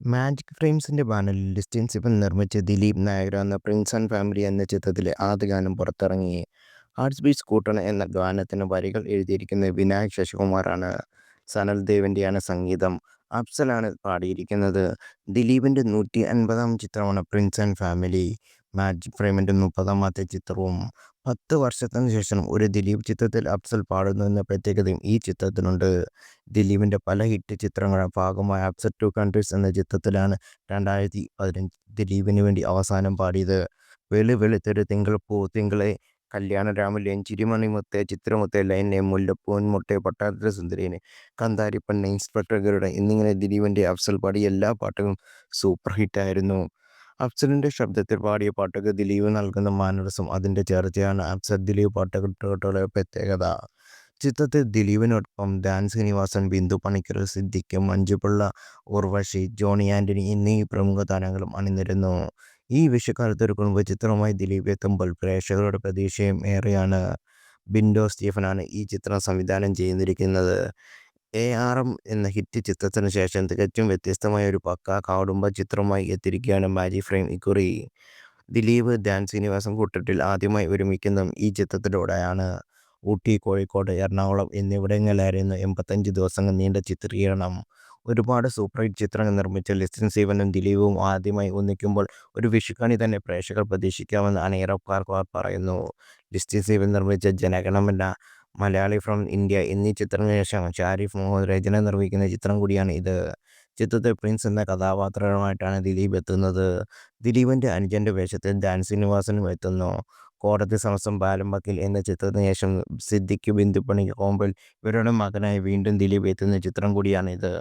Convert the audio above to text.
Magic ഫ്രെയിംസിന്റെ ബാനറിൽ ഡിസ്റ്റിൻ സിബൻ നിർമ്മിച്ച് ദിലീപ് നായർ എന്ന പ്രിൻസ് ആൻഡ് ഫാമിലി എന്ന ചിത്രത്തിലെ ആദ്യ ഗാനം പുറത്തിറങ്ങി. ആർട്സ് ബീറ്റ്സ് കൂട്ടണ എന്ന ഗാനത്തിന് വരികൾ എഴുതിയിരിക്കുന്നത് വിനായക് ശശികുമാറാണ്. സനൽ ദേവിന്റെയാണ് സംഗീതം. അഫ്സലാണ് പാടിയിരിക്കുന്നത്. ദിലീപിന്റെ നൂറ്റി അൻപതാം ചിത്രമാണ് പ്രിൻസ് ആൻഡ് ഫാമിലി. മാജിക് ഫ്രെയിമിന്റെ മുപ്പതാമത്തെ ചിത്രവും. പത്ത് വർഷത്തിന് ശേഷം ഒരു ദിലീപ് ചിത്രത്തിൽ അഫ്സൽ പാടുന്നു എന്ന പ്രത്യേകതയും ഈ ചിത്രത്തിനുണ്ട്. ദിലീപിന്റെ പല ഹിറ്റ് ചിത്രങ്ങളുടെ ഭാഗമായ അഫ്സൽ ടു കൺട്രീസ് എന്ന ചിത്രത്തിലാണ് രണ്ടായിരത്തി പതിനഞ്ച് ദിലീപിന് വേണ്ടി അവസാനം പാടിയത്. വെളു വെളുത്തൊരു തിങ്കൾ തിങ്കളപ്പൂ തിങ്കളേ കല്യാണരാമനിലെ ചിരിമണിമുത്തെ ചിത്രമുത്തെ ലൈനെ മുല്ലപ്പൂൻ മുട്ടെ പട്ടാളത്തിലെ സുന്ദരീനെ കന്താരിപ്പണ്ണ ഇൻസ്പെക്ടർ ഗരുഡ എന്നിങ്ങനെ ദിലീപിന്റെ അഫ്സൽ പാടിയ എല്ലാ പാട്ടുകളും സൂപ്പർ ഹിറ്റായിരുന്നു. അഫ്സലിന്റെ ശബ്ദത്തിൽ പാടിയ പാട്ടുകൾ ദിലീപ് നൽകുന്ന മാനരസം അതിന്റെ ചേർച്ചയാണ് അഫ്സൽ ദിലീപ് പാട്ടുകളുടെ പ്രത്യേകത. ചിത്രത്തിൽ ദിലീപിനൊപ്പം ദാൻ ശ്രീനിവാസൻ, ബിന്ദു പണിക്കർ, സിദ്ദിഖ്, മഞ്ജുപിള്ള, ഉർവശി, ജോണി ആന്റണി എന്നീ പ്രമുഖ താരങ്ങളും അണിനിരുന്നു ഈ വിഷുക്കാലത്ത് ഒരു കുടുംബ ചിത്രമായി ദിലീപ് എത്തുമ്പോൾ പ്രേക്ഷകരുടെ പ്രതീക്ഷയും ഏറെയാണ്. ബിൻഡോ സ്റ്റീഫനാണ് ഈ ചിത്രം സംവിധാനം ചെയ്തിരിക്കുന്നത്. എ ആർ എം എന്ന ഹിറ്റ് ചിത്രത്തിന് ശേഷം തികച്ചും വ്യത്യസ്തമായ ഒരു പക്ക കാടുമ്പ ചിത്രമായി എത്തിയിരിക്കുകയാണ് മാജി ഫ്രെയിം ഇക്കുറി. ദിലീപ്, ധ്യാൻ ശ്രീനിവാസൻ കൂട്ടത്തിൽ ആദ്യമായി ഒരുമിക്കുന്നതും ഈ ചിത്രത്തിലൂടെയാണ്. ഊട്ടി, കോഴിക്കോട്, എറണാകുളം എന്നിവിടങ്ങളിലായിരുന്നു എൺപത്തഞ്ച് ദിവസങ്ങൾ നീണ്ട ചിത്രീകരണം. ഒരുപാട് സൂപ്പർ ഹിറ്റ് ചിത്രങ്ങൾ നിർമ്മിച്ച ലിസ്റ്റിൻ സീവനും ദിലീപും ആദ്യമായി ഒന്നിക്കുമ്പോൾ ഒരു വിഷുക്കണി തന്നെ പ്രേക്ഷകർ പ്രതീക്ഷിക്കാമെന്ന് അണിയറക്കാർ പറയുന്നു. ലിസ്റ്റിൻ സീവൻ നിർമ്മിച്ച ജനഗണമന, മലയാളി ഫ്രം ഇന്ത്യ എന്നീ ചിത്രങ്ങൾക്ക് ശേഷം ഷാരിഫ് മുഹമ്മദ് രചന നിർവഹിക്കുന്ന ചിത്രം കൂടിയാണ് ഇത്. ചിത്രത്തിൽ പ്രിൻസ് എന്ന കഥാപാത്രമായിട്ടാണ് ദിലീപ് എത്തുന്നത്. ദിലീപിന്റെ അനുജന്റെ വേഷത്തിൽ ധ്യാൻ ശ്രീനിവാസനും എത്തുന്നു. കോടതി സമസം ബാലംബക്കിൽ എന്ന ചിത്രത്തിന് ശേഷം സിദ്ദിഖ്, ബിന്ദുപ്പണി കോമ്പൽ ഇവരുടെ മകനായി വീണ്ടും ദിലീപ് എത്തുന്ന ചിത്രം കൂടിയാണിത്.